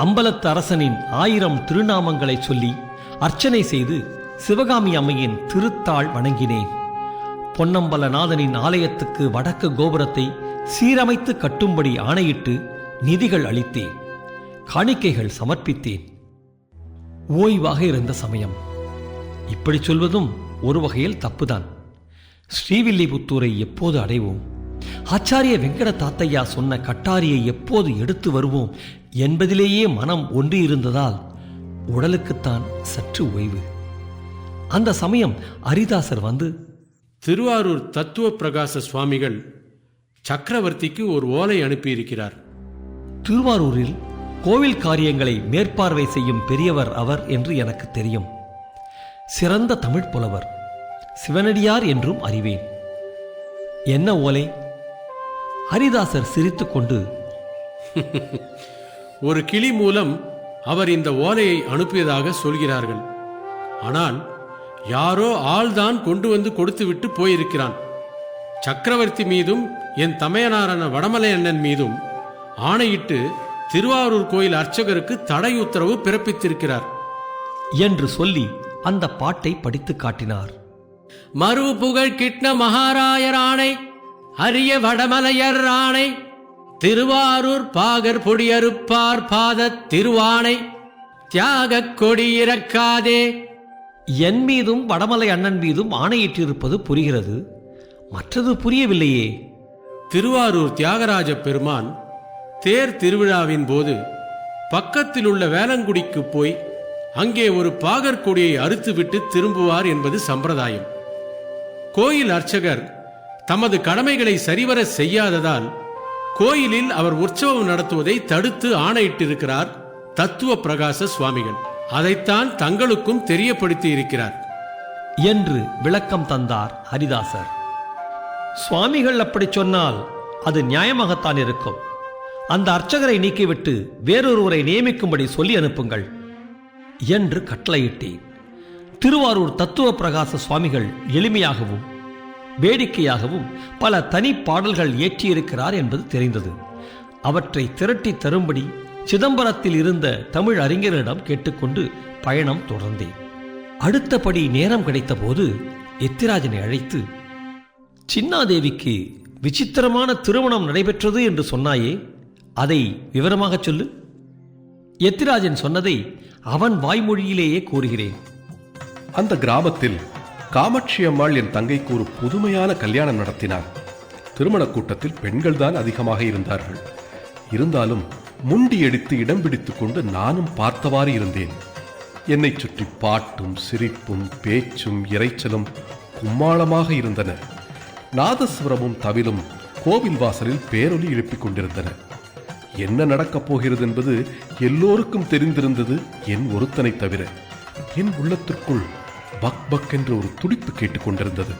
அம்பலத்து அரசனின் ஆயிரம் திருநாமங்களை சொல்லி அர்ச்சனை செய்து சிவகாமி அம்மையின் திருத்தாள் வணங்கினேன். பொன்னம்பலநாதனின் ஆலயத்துக்கு வடக்கு கோபுரத்தை சீரமைத்து கட்டும்படி ஆணையிட்டு நிதிகள் அளித்தேன். காணிக்கைகள் சமர்ப்பித்தேன். ஓய்வாக இருந்த சமயம். இப்படி சொல்வதும் ஒரு வகையில் தப்புதான். ஸ்ரீவில்லிபுத்தூரை எப்போது அடைவோம்? ஆச்சாரிய வெங்கட தாத்தையா சொன்ன கட்டாரியை எப்போது எடுத்து வருவோம் என்பதிலேயே மனம் ஒன்றியிருந்ததால் உடலுக்குத்தான் சற்று ஓய்வு. அந்த சமயம் அரிதாசர் வந்து திருவாரூர் தத்துவ பிரகாச சுவாமிகள் சக்கரவர்த்திக்கு ஒரு ஓலை அனுப்பியிருக்கிறார். திருவாரூரில் கோவில் காரியங்களை மேற்பார்வை செய்யும் பெரியவர் அவர் என்று எனக்கு தெரியும். சிறந்த தமிழ் புலவர். சிவனடியார் என்றும் அறிவேன். என்ன ஓலை? ஹரிதாசர் சிரித்துக்கொண்டு ஒரு கிளி மூலம் அவர் இந்த ஓலையை அனுப்பியதாக சொல்கிறார்கள். ஆனால் யாரோ ஆள்தான் கொண்டு வந்து கொடுத்துவிட்டு போயிருக்கிறான். சக்கரவர்த்தி மீதும் என் தமையனாரான வடமலை அண்ணன் மீதும் ஆணையிட்டு திருவாரூர் கோயில் அர்ச்சகருக்கு தடை உத்தரவு பிறப்பித்திருக்கிறார். என்று சொல்லி அந்த பாட்டை படித்து காட்டினார். மறு புகழ் கிட்ன மகாராயர் ஆணை அரிய வடமலையர் ஆணை திருவாரூர் பாகர் பொடியறுப்பார் பாத திருவானை தியாகக் கொடி இறக்காதே. என் மீதும் வடமலை அண்ணன் மீதும் ஆணையிட்டிருப்பது புரிகிறது. மற்றது புரியவில்லையே. திருவாரூர் தியாகராஜ பெருமான் தேர் திருவிழாவின் போது பக்கத்தில் உள்ள வேலங்குடிக்கு போய் அங்கே ஒரு பாகர் கொடியை அறுத்துவிட்டு திரும்புவார் என்பது சம்பிரதாயம். கோயில் அர்ச்சகர் தமது கடமைகளை சரிவர செய்யாததால் கோயிலில் அவர் உற்சவம் நடத்துவதை தடுத்து ஆணையிட்டிருக்கிறார் தத்துவ பிரகாச சுவாமிகள். அதைத்தான் தங்களுக்கும் தெரியப்படுத்தி இருக்கிறார். என்று விளக்கம் தந்தார் ஹரிதாசர். சுவாமிகள் அப்படி சொன்னால் அது நியாயமாகத்தான் இருக்கும். அந்த அர்ச்சகரை நீக்கிவிட்டு வேறொருவரை நியமிக்கும்படி சொல்லி அனுப்புங்கள் என்று கட்டளையிட்டேன். திருவாரூர் தத்துவ பிரகாச சுவாமிகள் எளிமையாகவும் வேடிக்கையாகவும் பல தனி பாடல்கள் இயற்றியிருக்கிறார் என்பது தெரிந்தது. அவற்றை திரட்டி தரும்படி சிதம்பரத்தில் இருந்த தமிழ் அறிஞரிடம் கேட்டுக்கொண்டு பயணம் தொடர்ந்தேன். அடுத்தபடி நேரம் கிடைத்தபோது எத்திராஜனை அழைத்து சின்னாதேவிக்கு விசித்திரமான திருமணம் நடைபெற்றது என்று சொன்னாயே அதை விவரமாகச் சொல்லு எத்திராஜன் சொன்னதை அவன் வாய்மொழியிலேயே கூறுகிறேன். அந்த கிராமத்தில் காமாட்சி அம்மாள் என் தங்கைக்கு ஒரு புதுமையான கல்யாணம் நடத்தினார். திருமண கூட்டத்தில் பெண்கள் தான் அதிகமாக இருந்தார்கள். இருந்தாலும் முண்டி எடுத்து இடம் பிடித்து கொண்டு நானும் பார்த்தவாறு இருந்தேன். என்னைச் சுற்றி பாட்டும் சிரிப்பும் பேச்சும் இரைச்சலும் கும்மாளமாக இருந்தன. நாதஸ்வரமும் தவிலும் கோவில் வாசலில் பேரொலி எழுப்பிக் கொண்டிருந்தன. என்ன நடக்கப் போகிறது என்பது எல்லோருக்கும் தெரிந்திருந்தது என் ஒருத்தனை தவிர. என் உள்ளத்திற்குள் பக் பக் என்று ஒரு துடிப்பு கேட்டுக்கொண்டிருந்தது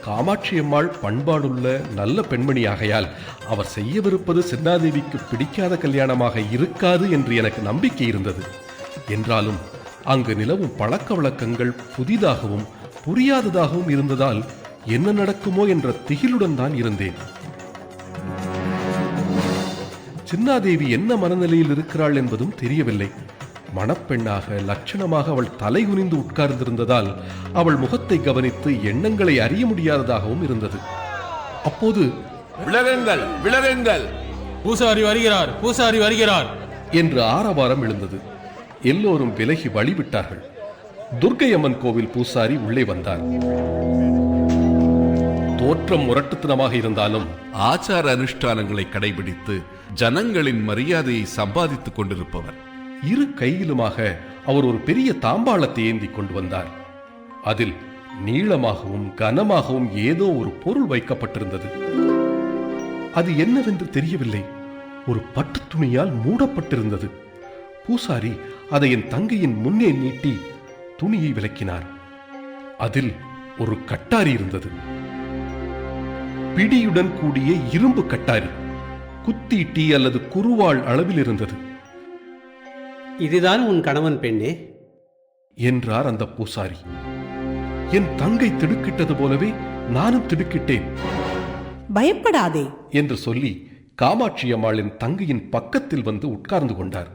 காமாட்சி அம்மாள் பண்பாடுள்ள நல்ல பெண்மணியாகையால் அவர் செய்யவிருப்பது சின்னாதேவிக்கு பிடிக்காத கல்யாணமாக இருக்காது என்று எனக்கு நம்பிக்கை இருந்தது. என்றாலும் அங்கு நிலவும் பழக்க வழக்கங்கள் புதிதாகவும் புரியாததாகவும் இருந்ததால் என்ன நடக்குமோ என்ற திகிலுடன் தான் இருந்தேன். சின்னாதேவி என்ன மனநிலையில் இருக்கிறாள் என்பதும் தெரியவில்லை. மணப்பெண்ணாக லட்சணமாக அவள் தலை குனிந்து உட்கார்ந்திருந்ததால் அவள் முகத்தை கவனித்து எண்ணங்களை அறிய முடியாததாகவும் இருந்தது. அப்போது விலகுங்கள் விலகுங்கள். பூசாரி வருகிறார் பூசாரி வருகிறார். என்று ஆரவாரம் எழுந்தது. எல்லோரும் விலகி வழிவிட்டார்கள். துர்க்கை அம்மன் கோவில் பூசாரி உள்ளே வந்தார் தோற்றம் முரட்டுத்தனமாக இருந்தாலும் ஆச்சார அனுஷ்டானங்களை கடைபிடித்து ஜனங்களின் மரியாதையை சம்பாதித்துக் கொண்டிருப்பவர் இரு கையிலுமாக அவர் ஒரு பெரிய தாம்பாளத்தை ஏந்தி கொண்டு வந்தார். அதில் நீளமாகவும் கனமாகவும் ஏதோ ஒரு பொருள் வைக்கப்பட்டிருந்தது. அது என்னவென்று தெரியவில்லை. ஒரு பட்டு துணியால் மூடப்பட்டிருந்தது. பூசாரி அதை என் தங்கையின் முன்னே நீட்டி துணியை விலக்கினார் அதில் ஒரு கட்டாரி இருந்தது. பிடியுடன் கூடிய இரும்பு கட்டாரி குத்தீட்டி அல்லது குருவாள் அளவில் இருந்தது. இதுதான் உன் கணவன் பெண்ணே. என்றார் அந்த பூசாரி. என் தங்கை திடுக்கிட்டது போலவே நானும் திடுக்கிட்டேன். பயப்படாதே. என்று சொல்லி காமாட்சி அம்மாளின் தங்கையின் பக்கத்தில் வந்து உட்கார்ந்து கொண்டார்.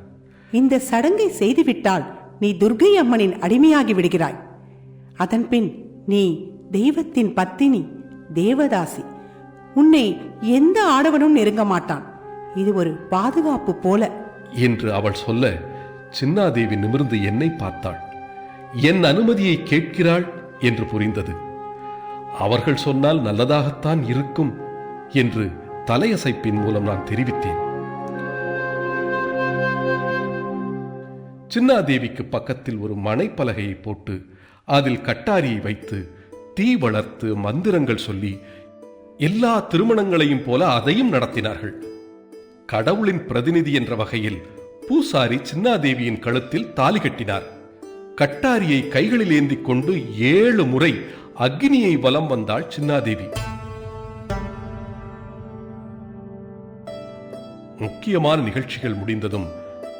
இந்த சடங்கை செய்துவிட்டால் நீ துர்கை அம்மனின் அடிமையாகி விடுகிறாய். அதன்பின் நீ தெய்வத்தின் பத்தினி தேவதாசி. உன்னை எந்த ஆடவனும் நெருங்க மாட்டான். இது ஒரு பாதுகாப்பு போல. என்று அவள் சொல்ல சின்னாதேவி நிமிர்ந்து என்னை பார்த்தாள். என் அனுமதியை கேட்கிறாள் என்று புரிந்தது. அவர்கள் சொன்னால் நல்லதாகத்தான் இருக்கும் என்று தலையசைப்பின் மூலம் நான் தெரிவித்தேன். சின்னாதேவிக்கு பக்கத்தில் ஒரு மனைப்பலகையை போட்டு அதில் கட்டாரியை வைத்து தீ வளர்த்து மந்திரங்கள் சொல்லி எல்லா திருமணங்களையும் போல அதையும் நடத்தினார்கள். கடவுளின் பிரதிநிதி என்ற வகையில் பூசாரி சின்னாதேவியின் கழுத்தில் தாலி கட்டினார். கட்டாரியை கைகளில் ஏந்தி கொண்டு ஏழு முறை அக்னியை வலம் வந்தாள் சின்னாதேவி. முக்கியமான நிகழ்ச்சிகள் முடிந்ததும்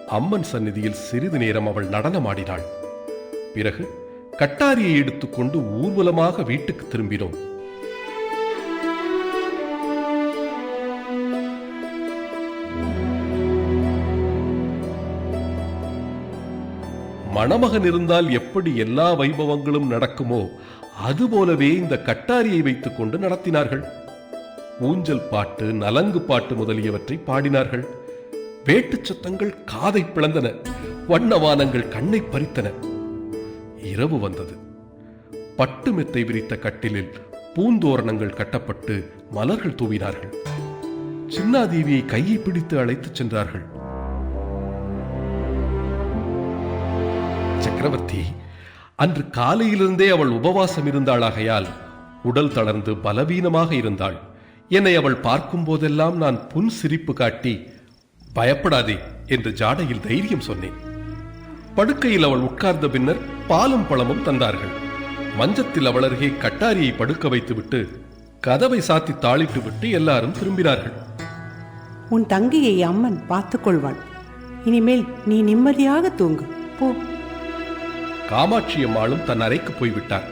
அம்மன் சந்நிதியில் சிறிது நேரம் அவள் நடனமாடினாள். பிறகு கட்டாரியை எடுத்துக்கொண்டு ஊர்வலமாக வீட்டுக்கு திரும்பினோம். மணமகன் இருந்தால் எப்படி எல்லா வைபவங்களும் நடக்குமோ அதுபோலவே இந்த கட்டாரியை வைத்துக் கொண்டு நடத்தினார்கள். ஊஞ்சல் பாட்டு நலங்கு பாட்டு முதலியவற்றை பாடினார்கள். வேட்டுச் சத்தங்கள் காதை பிளந்தன வண்ணவானங்கள் கண்ணை பறித்தன. இரவு வந்தது. பட்டு மெத்தை விரித்த கட்டிலில் பூந்தோரணங்கள் கட்டப்பட்டு மலர்கள் தூவினார்கள். சின்னாதேவியை கையை பிடித்து அழைத்துச் சென்றார்கள். சக்கரவர்த்தி அன்று காலையிலிருந்தே அவள் உபவாசம் இருந்தாளாகையால் உடல் தளர்ந்து பலவீனமாக இருந்தாள். என்னை அவள் பார்க்கும் போதெல்லாம் நான் புன் சிரிப்பு காட்டி பயப்படாதே என்று ஜாடையில் தைரியம் சொன்னேன். படுக்கையில் அவள் உட்கார்ந்த பின்னர் பாலும் பழமும் தந்தார்கள். மஞ்சத்தில் அவள் அருகே கட்டாரியை படுக்க வைத்துவிட்டு கதவை சாத்தி தாளிட்டு விட்டு எல்லாரும் திரும்பினார்கள். உன் தங்கையை அம்மன் பார்த்துக் கொள்வாள். இனிமேல் நீ நிம்மதியாக தூங்கு. போ. காமாட்சி அம்மாளும் தன் அறைக்கு போய்விட்டார்.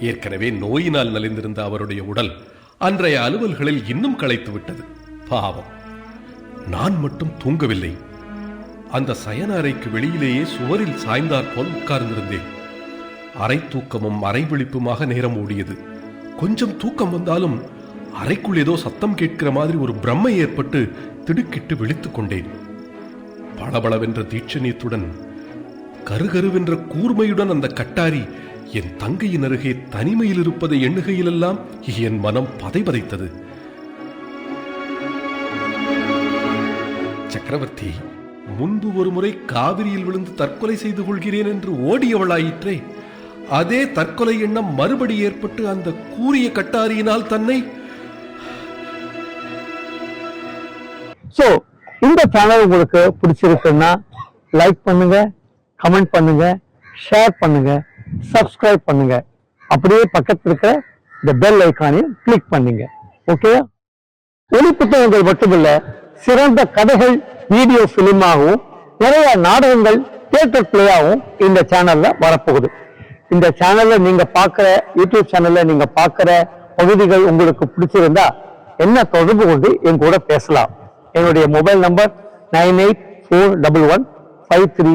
ஏற்கனவே நோயினால் நலிந்திருந்த அவருடைய உடல் அன்றைய அலுவல்களில் இன்னும் களைத்து விட்டது. பாவம். நான் மட்டும் தூங்கவில்லை. அந்த சயன அறைக்கு வெளியிலேயே சுவரில் சாய்ந்தார் போல் உட்கார்ந்திருந்தேன். அரை தூக்கமும் அரை விழிப்புமாக நேரம் ஓடியது. கொஞ்சம் தூக்கம் வந்தாலும் அறைக்குள் ஏதோ சத்தம் கேட்கிற மாதிரி ஒரு பிரம்மை ஏற்பட்டு திடுக்கிட்டு விழித்துக் கொண்டேன். பளபளவென்ற தீட்சணியத்துடன் கருகருவென்ற கூர்மையுடன் அந்த கட்டாரி என் தங்கையின் அருகே தனிமையில் இருப்பதை எண்ணுகையிலெல்லாம் என் மனம் பதைபதைத்தது. சக்கரவர்த்தி முன்பு ஒரு முறை காவிரியில் விழுந்து தற்கொலை செய்து கொள்கிறேன் என்று ஓடியவளாயிற்றே. அதே தற்கொலை எண்ணம் மறுபடி ஏற்பட்டு அந்த கூறிய கட்டாரியினால் தன்னை ஸோ இந்த சேனல் உங்களுக்கு பிடிச்சிருக்குன்னா லைக் பண்ணுங்க கமெண்ட் பண்ணுங்க ஷேர் பண்ணுங்க சப்ஸ்கிரைப் பண்ணுங்க. அப்படியே பக்கத்தில் இருக்கிற இந்த பெல் ஐக்கானையும் கிளிக் பண்ணுங்க. ஓகே ஒளி புத்தகங்கள் மட்டுமில்ல சிறந்த கதைகள் வீடியோ பிலிமாகவும் நிறைய நாடகங்கள் தியேட்டர் பிளேயாகவும் இந்த சேனல்ல வரப்போகுது. இந்த சேனல்ல நீங்க பார்க்குற யூடியூப் சேனல்ல நீங்க பார்க்குற பகுதிகள் உங்களுக்கு பிடிச்சிருந்தா என்ன தொடர்பு கொண்டு என் கூட பேசலாம். என்னுடைய mobile number nine eight four double one five three